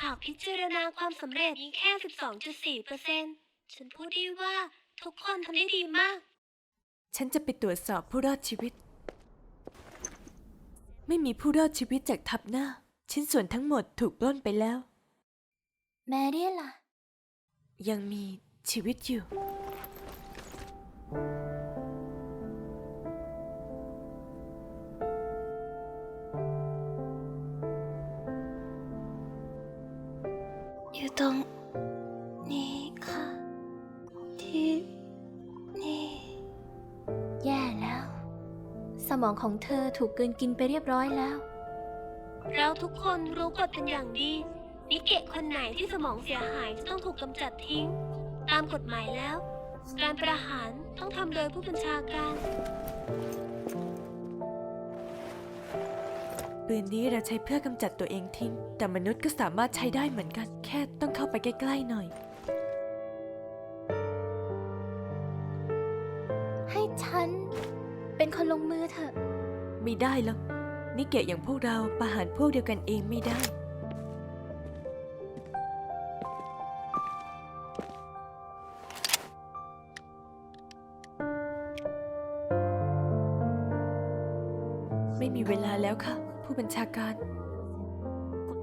หากพิจารณาความสำเร็จมีแค่ 12.4เปอร์เซ็นฉันพูดได้ว่าทุกคนทำได้ดีมาก ฉันจะไปตรวจสอบผู้รอดชีวิต ไม่มีผู้รอดชีวิตจากทัพหน้า ชิ้นส่วนทั้งหมดถูกปล้นไปแล้ว แมเรียนล่ะ ยังมีชีวิตอยู่ อยู่ตรงนี้ค่ะ ที่นี่ แย่แล้ว สมองของเธอถูกกลืนกินไปเรียบร้อยแล้ว เราทุกคนรู้กฎเป็นอย่างดีนิเกะคนไหนที่สมองเสียหายจะต้องถูกกำจัดทิ้ง ตามกฎหมายแล้ว การประหารต้องทำโดยผู้บัญชาการ ปืนนี้เราใช้เพื่อกำจัดตัวเองทิ้ง แต่มนุษย์ก็สามารถใช้ได้เหมือนกัน แค่ต้องเข้าไปใกล้ๆหน่อย ให้ฉัน เป็นคนลงมือเถอะ ไม่ได้หรอกนิเกะอย่างพวกเราประหารพวกเดียวกันเองไม่ได้ ไม่มีเวลาแล้วค่ะ ผู้บัญชาการ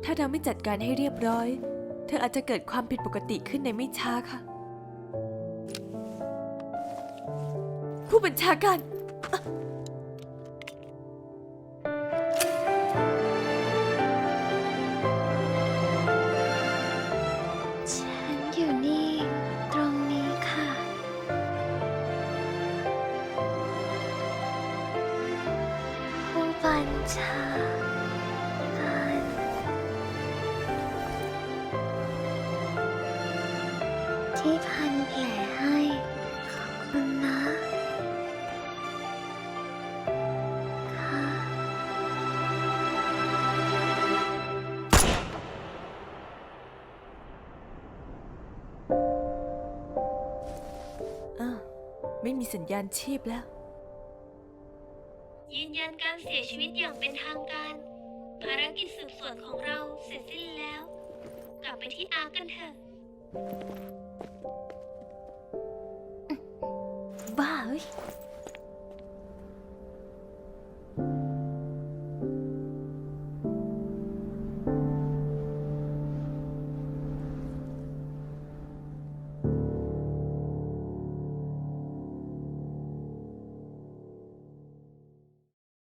ถ้าเราไม่จัดการให้เรียบร้อย เธออาจจะเกิดความผิดปกติขึ้นในไม่ช้าค่ะ ผู้บัญชาการ บัญชาการที่พันแผลให้ขอบคุณนะค่ะอ้าวไม่มีสัญญาณชีพแล้ว ยืนยันการเสียชีวิตอย่างเป็นทางการ ภารกิจสืบสวนของเราเสร็จสิ้นแล้ว กลับไปที่อาร์กันเถอะ บ้าเอ้ย